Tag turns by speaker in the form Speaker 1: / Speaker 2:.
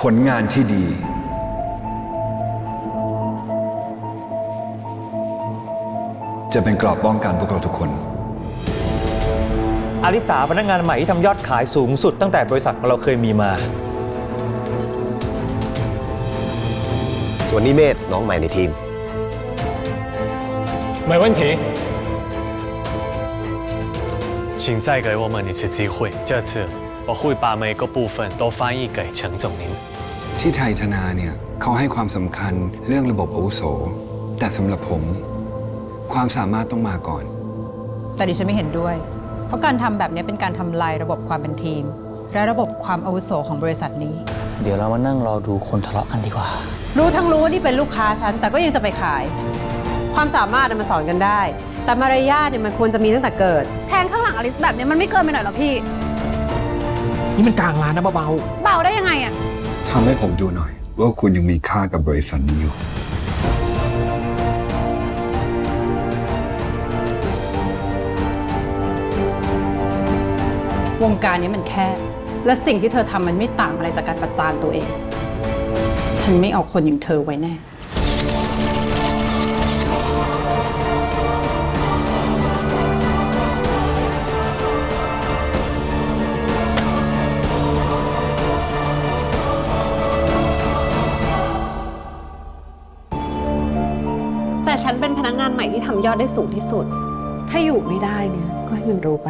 Speaker 1: ผลงานที่ดี จะเป็นกรอบป้องกันพวกเราทุกคน
Speaker 2: อาริสาพนักงานใหม่ที่ทำยอดขายสูงสุดตั้งแต่บริษัทของเราเคยมีมา
Speaker 3: ส่วนนิเมศน้องใหม่ในทีม
Speaker 4: 没问题。
Speaker 5: 请再给我们一次机会，这次我会把每个部分都翻译给陈总您。
Speaker 1: ที่ไทยธนาเนี่ยเขาให้ความสำคัญเรื่องระบบอาวุโส แต่สำหรับผม ความสามารถต้องมาก่อน
Speaker 6: แต่ดิฉันไม่เห็นด้วย เพราะการทำแบบนี้เป็นการทำลายระบบความเป็นทีม และระบบความอาวุโสของบริษัทนี้
Speaker 2: เดี๋ยวเรามานั่งรอดูคนทะเลาะกันดีกว่า
Speaker 6: รู้ทั้งรู้ว่านี่เป็นลูกค้าฉัน แต่ก็ยังจะไปขาย
Speaker 7: ความสามารถน่ะมันสอนกันได้ แต่มารยาทเนี่ยมันควรจะมีตั้งแต่เกิด
Speaker 8: แทงข้างหลังอลิสแบบนี้มันไม่เกินไปหน่อยเหรอพี่
Speaker 4: นี่มันกลางร้านนะเบา
Speaker 8: เบาได้ยังไงอะ
Speaker 1: ทำให้ผมดูหน่อย ว่าคุณยังมีค่ากับบริษัทนี้อยู่
Speaker 6: วงการนี้มันแคบและสิ่งที่เธอทำมันไม่ต่างอะไรจากการประจานตัวเอง ฉันไม่เอาคนอย่างเธอไว้แน่
Speaker 7: แต่ฉันเป็นพนักงานใหม่ที่ทำยอดได้สูงที่สุด ถ้าอยู่ไม่ได้เนี่ย ก็ให้มันรู้ไป